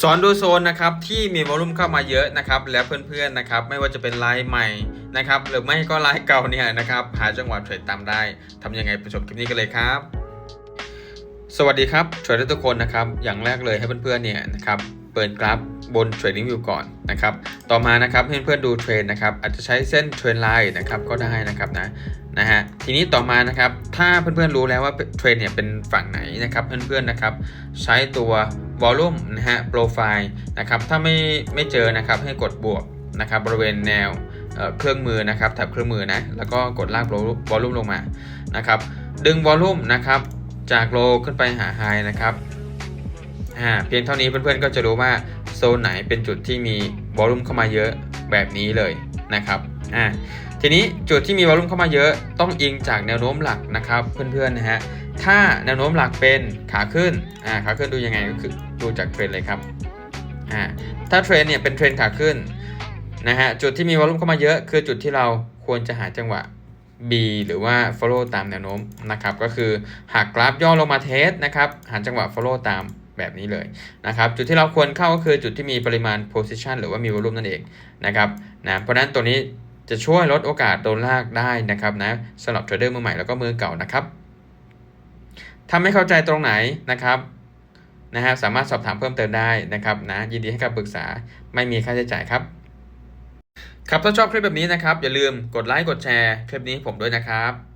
สอนดูโซนนะครับที่มีวอลุ่มเข้ามาเยอะนะครับแล้วเพื่อนๆนะครับไม่ว่าจะเป็นไลน์ใหม่นะครับหรือไม่ก็ไลน์เก่าเนี่ยนะครับหาจังหวะเทรดตามได้ทำยังไงไปชมคลิปนี้กันเลยครับ สวัสดีครับเทรดเดอร์ทุกคนนะครับอย่างแรกเลยให้เพื่อนๆเนี่ยนะครับเปิดกราฟบน Trading View ก่อนนะครับต่อมานะครับให้เพื่อนๆดูเทรนนะครับอาจจะใช้เส้นเทรนไลน์นะครับก็ได้นะครับนะนะฮะทีนี้ต่อมานะครับถ้าเพื่อนๆรู้แล้วว่าเทรนเนี่ยเป็นฝั่งไหนนะครับเพื่อนๆนะครับใช้ตัว Volume นะฮะโปรไฟล์นะครับถ้าไม่ไม่เจอนะครับให้กดบวกนะครับบริเวณแนวเเครื่องมือนะครับแถบเครื่องมือนะแล้วก็กดลากวอลลุ่มลงมานะครับดึงวอลลุ่มนะครับจากโลขึ้นไปหาไฮนะครับอ่าเพียงเท่านี้เพื่อนๆก็จะรู้ว่าโซนไหนเป็นจุดที่มีวอลลุ่มเข้ามาเยอะแบบนี้เลยนะครับอ่าทีนี้จุดที่มีวอลลุ่มเข้ามาเยอะต้องอิงจากแนวโน้มหลักนะครับเพื่อนๆนะฮะถ้าแนวโน้มหลักเป็นขาขึ้นอ่าขาขึ้นดูยังไงก็คือ ดูจากเทรนด์เลยครับอ่าถ้าเทรนด์เนี่ยเป็นเทรนด์ขาขึ้นนะฮะจุดที่มีวอลุ่มเข้ามาเยอะคือจุดที่เราควรจะหาจังหวะ B หรือว่า follow ตามแนวโน้มนะครับก็คือหากกราฟย่อลงมาเทสนะครับหาจังหวะ follow ตามแบบนี้เลยนะครับจุดที่เราควรเข้าก็คือจุดที่มีปริมาณ position หรือว่ามีวอลุ่มนั่นเองนะครับนะเพราะนั้นตัวนี้จะช่วยลดโอกาสโดนลากได้นะครับนะสำหรับเทรดเดอร์มือใหม่แล้วก็มือเก่านะครับถ้าไม่เข้าใจตรงไหนนะครับ นะฮะสามารถสอบถามเพิ่มเติมได้นะครับนะยินดีให้คำปรึกษาไม่มีค่าใช้จ่ายครับ ครับถ้าชอบคลิปแบบนี้นะครับ อย่าลืมกดไลค์กดแชร์คลิปนี้ผมด้วยนะครับ